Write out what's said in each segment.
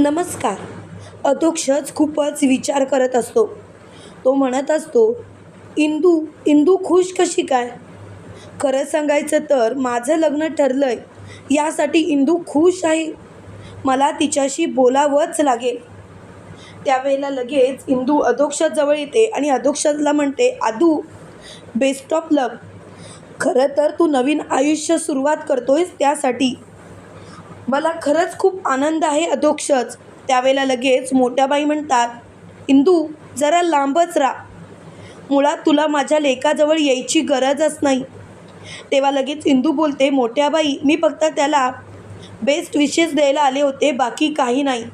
नमस्कार. अधोक्षज खूपच विचार करत असतो. तो म्हणत असतो इंदू इंदू खुश कशी काय? खरं सांगायचं तर माझं लग्न ठरलं आहे यासाठी इंदू खुश आहे. मला तिच्याशी बोलावंच लागेल. त्यावेळेला लगेच इंदू अधोक्षजवळ येते आणि अधोक्षजला म्हणते आदू बेस्ट ऑफ लक खरं तर तू नवीन आयुष्य सुरुवात करतोयस त्यासाठी. मला खरंच खूप आनंद आहे अधोक्षच. त्यावेळेला लगेच मोठ्याबाई म्हणतात इंदू जरा लांबच राहा मुळात तुला माझ्या लेकाजवळ यायची गरजच नाही. तेव्हा लगेच इंदू बोलते मोठ्या बाई मी फक्त त्याला बेस्ट विशेस द्यायला आले होते बाकी काही नाही.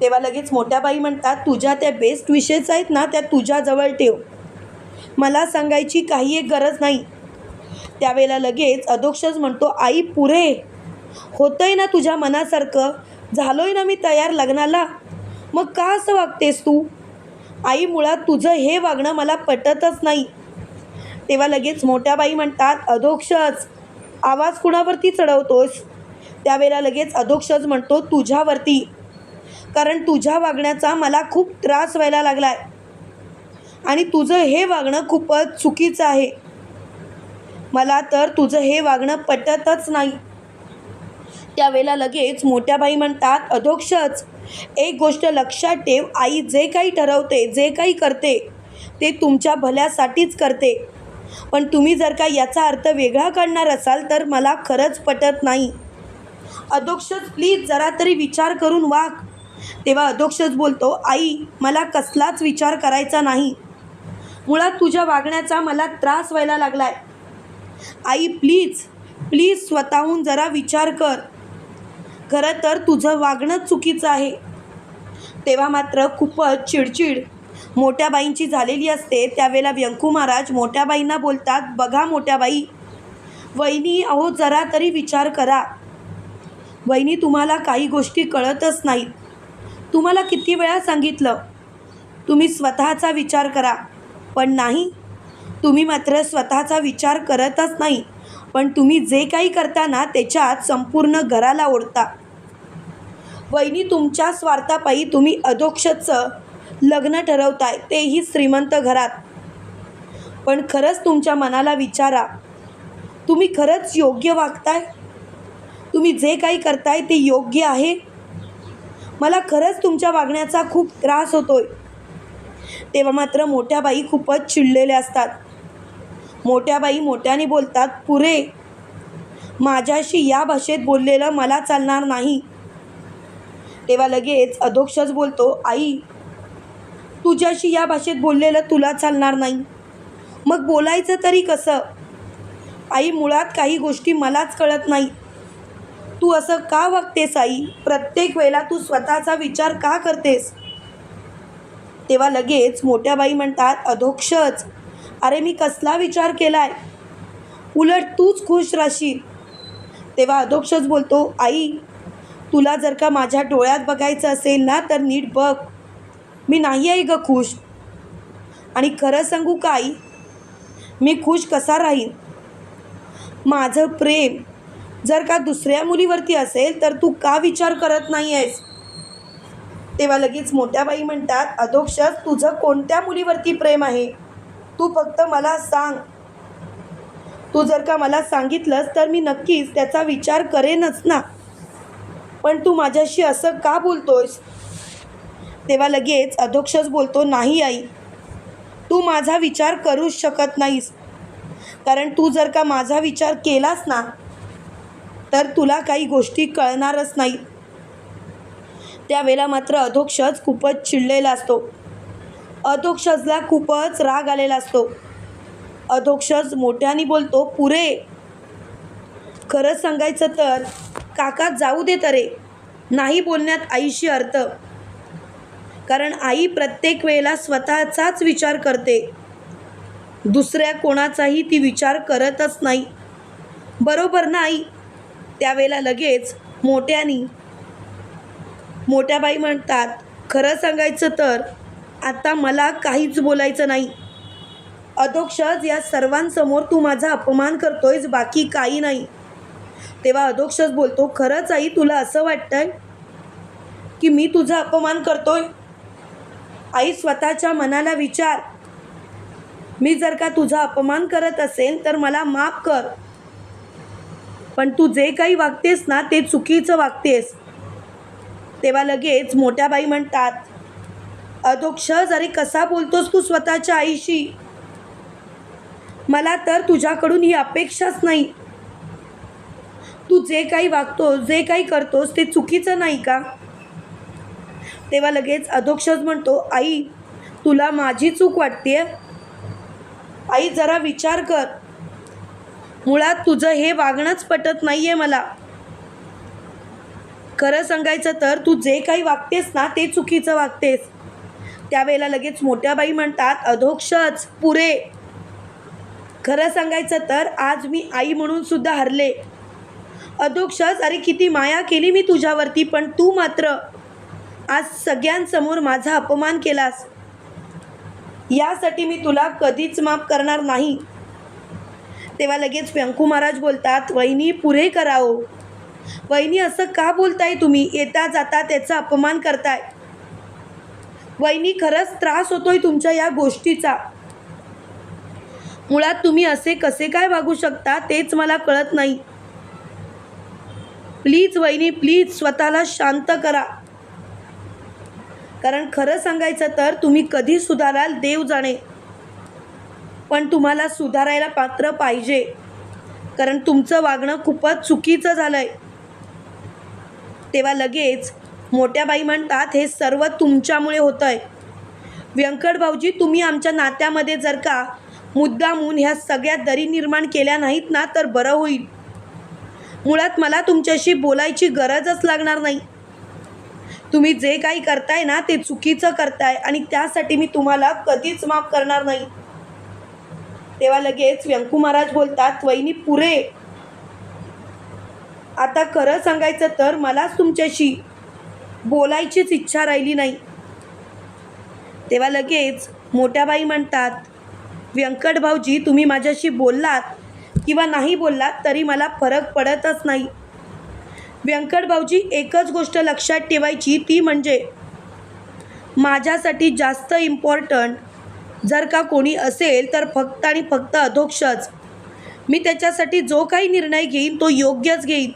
तेव्हा लगेच मोठ्या बाई म्हणतात तुझ्या त्या बेस्ट विशेस आहेत ना त्या तुझ्याजवळ ठेव. मला सांगायची काही एक गरज नाही. त्यावेळेला लगेच अधोक्षच म्हणतो आई पुरे होतंय ना तुझ्या मनासारखं? झालोय ना मी तयार लग्नाला? मग का असं वागतेस तू? आई मुळात तुझं हे वागणं मला पटतच नाही. तेव्हा लगेच मोठ्या बाई म्हणतात अधोक्षज आवाज कुणावरती चढवतोस? त्यावेळेला लगेच अधोक्षज म्हणतो तुझ्यावरती. कारण तुझ्या वागण्याचा मला खूप त्रास व्हायला लागला आहे आणि तुझं हे वागणं खूपच चुकीचं आहे. मला तर तुझं हे वागणं पटतच नाही. त्यावेळेला लगेच मोठ्या बाई म्हणतात अधोक्षच. एक गोष्ट लक्षात ठेव आई जे काही ठरवते जे काही करते ते तुमच्या भल्यासाठीच करते. पण तुम्ही जर का याचा अर्थ वेगळा काढणार असाल तर मला खरंच पटत नाही. अधोक्षच प्लीज जरा तरी विचार करून वाघ. तेव्हा अधोक्षच बोलतो आई मला कसलाच विचार करायचा नाही. मुळात तुझ्या वागण्याचा मला त्रास व्हायला लागला आहे आई प्लीज प्लीज स्वतःहून जरा विचार कर. खरं तर तुझं वागणं चुकीचं आहे. तेव्हा मात्र खूपच चिडचिड मोठ्याबाईंची झालेली असते. त्यावेळेला व्यंकू महाराज मोठ्याबाईंना बोलतात बघा मोठ्याबाई वहिनी अहो जरा तरी विचार करा. वहिनी तुम्हाला काही गोष्टी कळतच नाहीत. तुम्हाला किती वेळा सांगितलं तुम्ही स्वतःचा विचार करा. पण नाही तुम्ही मात्र स्वतःचा विचार करतच नाही. पण तुम्ही जे काही करता ना त्याच्यात संपूर्ण घराला ओढता. वहिनी तुमच्या स्वार्थापायी तुम्ही अधोक्षचं लग्न ठरवताय तेही श्रीमंत घरात. पण खरंच तुमच्या मनाला विचारा तुम्ही खरंच योग्य वागताय? तुम्ही जे काही करताय ते योग्य आहे? मला खरंच तुमच्या वागण्याचा खूप त्रास होतोय. तेव्हा मात्र मोठ्या बाई खूपच चिडलेल्या असतात. मोठ्या बाई मोठ्याने बोलतात पुरे माझ्याशी या भाषेत बोललेलं मला चालणार नाही. तेव्हा लगेच अधोक्षच बोलतो आई तुझ्याशी या भाषेत बोललेलं तुला चालणार नाही. मग बोलायचं तरी कसं? आई मुळात काही गोष्टी मलाच कळत नाही. तू असं का वागतेस आई? प्रत्येक वेळेला तू स्वतःचा विचार का करतेस? तेव्हा लगेच मोठ्या बाई म्हणतात अधोक्षच. अरे मी कसला विचार केलाय? उलट तूच खुश राहशील. तेव्हा अधोक्षच बोलतो आई तुला जर का माझ्या डोळ्यात बघायचं असेल ना तर नीट बघ. मी नाही आहे ग खुश. आणि खरं सांगू काय मी खुश कसा राहीन? माझं प्रेम जर का दुसऱ्या मुलीवरती असेल तर तू का विचार करत नाही आहेस तेव्हा लगेच मोठ्या बाई म्हणतात अधोक्षस तुझं कोणत्या मुलीवरती प्रेम आहे? तू फक्त मला सांग. तू जर का मला सांगितलंस तर मी नक्कीच त्याचा विचार करेनच ना. पण तू माझ्याशी असं का बोलतोयस? तेव्हा लगेच अधोक्षच बोलतो नाही आई तू माझा विचार करूच शकत नाहीस. कारण तू जर का माझा विचार केलास ना तर तुला काही गोष्टी कळणारच नाही. त्यावेळेला मात्र अधोक्षज खूपच चिडलेला असतो. अधोक्षजला खूपच राग आलेला असतो. अधोक्षज मोठ्याने बोलतो पुरे खरंच सांगायचं तर काका जाऊ दे तरे. नाही बोलण्यात आईशी अर्थ. कारण आई प्रत्येक वेळेला स्वतःचाच विचार करते. दुसऱ्या कोणाचाही ती विचार करतच नाही. बरोबर ना आई? त्यावेळेला लगेच मोठ्यानी मोठ्या बाई म्हणतात खरं सांगायचं तर आता मला काहीच बोलायचं नाही. अधोक्षज या सर्वांसमोर तू माझा अपमान करतोयस बाकी काही नाही. तेव्हा अधोक्षच बोलतो खरंच आई तुला असं वाटतंय की मी तुझा अपमान करतोय? आई स्वतःच्या मनाला विचार. मी जर का तुझा अपमान करत असेल तर मला माफ कर. पण तू जे काही वागतेस ना ते चुकीचं वागतेस. तेव्हा लगेच मोठ्या बाई म्हणतात अधोक्षज अरे कसा बोलतोस तू स्वतःच्या आईशी? मला तर तुझ्याकडून ही अपेक्षाच नाही. तू जे काही वागतोस जे काही करतोस ते चुकीचं नाही का? तेव्हा लगेच अधोक्षज म्हणतो आई तुला माझी चूक वाटते आई जरा विचार कर. मुळात तुझं हे वागणंच पटत नाही आहे मला. खरं सांगायचं तर तू जे काही वागतेस ना ते चुकीचं वागतेस. त्यावेळेला लगेच मोठ्या बाई म्हणतात अधोक्षच पुरे. खरं सांगायचं तर आज मी आई म्हणून सुद्धा हरले. अधोक्षच अरे किती माया केली मी तुझ्यावरती पण तू मात्र आज सगळ्यांसमोर माझा अपमान केलास. यासाठी मी तुला कधीच माफ करणार नाही. तेव्हा लगेच व्यंकू महाराज बोलतात वहिनी पुरे कराओ वहिनी असं का बोलताय तुम्ही? येता जाता त्याचा अपमान करताय. वहिनी खरंच त्रास होतोय तुमच्या या गोष्टीचा. मुळात तुम्ही असे कसे काय वागू शकता तेच मला कळत नाही. प्लीज वहिनी प्लीज स्वतःला शांत करा. कारण खरं सांगायचं तर तुम्ही कधी सुधाराल देव जाणे. पण तुम्हाला सुधारायला पात्र पाहिजे. कारण तुमचं वागणं खूपच चुकीचं झालं आहे तेव्हा लगेच मोठ्या बाई म्हणतात हे सर्व तुमच्यामुळे होतं आहे व्यंकट भाऊजी तुम्ही आमच्या नात्यामध्ये जर का मुद्दामून ह्या सगळ्या दरी निर्माण केल्या नाहीत ना तर बरं होईल. मुळात मला तुमच्याशी बोलायची गरजच लागणार नाही. तुम्ही जे काही करताय ना ते चुकीचं करताय आणि त्यासाठी मी तुम्हाला कधीच माफ करणार नाही. तेव्हा लगेच व्यंकू महाराज बोलतात वहिनी पुरे. आता खरं सांगायचं तर मलाच तुमच्याशी बोलायचीच इच्छा राहिली नाही. तेव्हा लगेच मोठ्या बाई म्हणतात व्यंकट भाऊजी तुम्ही माझ्याशी बोललात किंवा नाही बोललात तरी मला फरक पडतच नाही. व्यंकट भाऊजी एकच गोष्ट लक्षात ठेवायची ती म्हणजे माझ्यासाठी जास्त इम्पॉर्टंट जर का कोणी असेल तर फक्त आणि फक्त अधोक्षच. मी त्याच्यासाठी जो काही निर्णय घेईन तो योग्यच घेईन.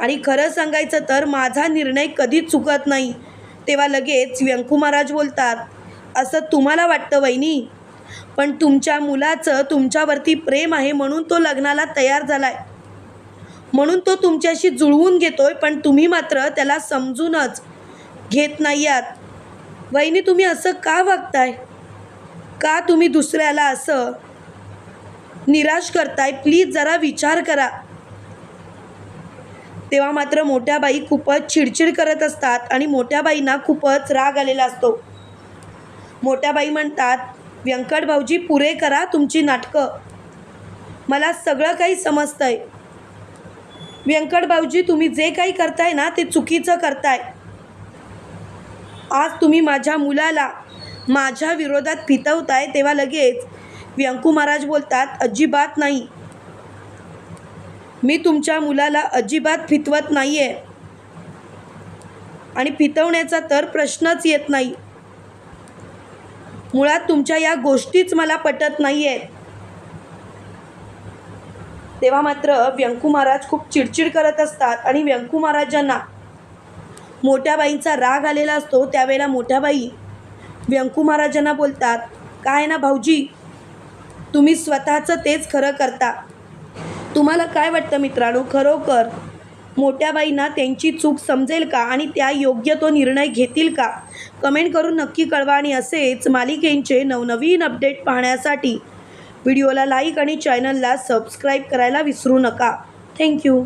आणि खरं सांगायचं तर माझा निर्णय कधीच चुकत नाही. तेव्हा लगेच व्यंकू महाराज बोलतात असं तुम्हाला वाटतं वहिनी? पण तुमच्या मुलाचं तुमच्यावरती प्रेम आहे म्हणून तो लग्नाला तयार झाला आहे म्हणून तो तुमच्याशी जुळवून घेतोय पण तुम्ही मात्र त्याला समजूनच घेत नाही आहात वहिनी तुम्ही असं का वागताय? का तुम्ही दुसऱ्याला असं निराश करताय? प्लीज जरा विचार करा. तेव्हा मात्र मोठ्या बाई खूपच चिडचिड करत असतात आणि मोठ्या बाईंना खूपच राग आलेला असतो. मोठ्या बाई म्हणतात व्यंकट भाऊजी पुरे करा तुमची नाटकं. मला सगळं काही समजतंय. व्यंकट भाऊजी तुम्ही जे काही करताय ना ते चुकीचं करताय. आज तुम्ही माझ्या मुलाला माझ्या विरोधात फितवताय तेव्हा लगेच व्यंकू महाराज बोलतात अजिबात नाही. मी तुमच्या मुलाला अजिबात फितवत नाही आहे आणि फितवण्याचा तर प्रश्नच येत नाही. मुळात तुमच्या या गोष्टीच मला पटत नाही आहेत तेव्हा मात्र व्यंकू महाराज खूप चिडचिड करत असतात आणि व्यंकू महाराजांना मोठ्या बाईंचा राग आलेला असतो त्यावेळेला मोठ्या बाई व्यंकू महाराजांना बोलतात काय ना भाऊजी तुम्ही स्वतःचं तेच खरं करता. तुम्हाला काय वाटतं मित्रांनो? खरोखर मोठ्या बाईंना त्यांची चूक समजेल का आणि त्या योग्य तो निर्णय घेतील का? कमेंट करून नक्की कळवा आणि असेच मालिकेंचे नवनवीन अपडेट पाहण्यासाठी व्हिडिओला लाईक आणि चॅनलला सबस्क्राईब करायला विसरू नका. थँक्यू.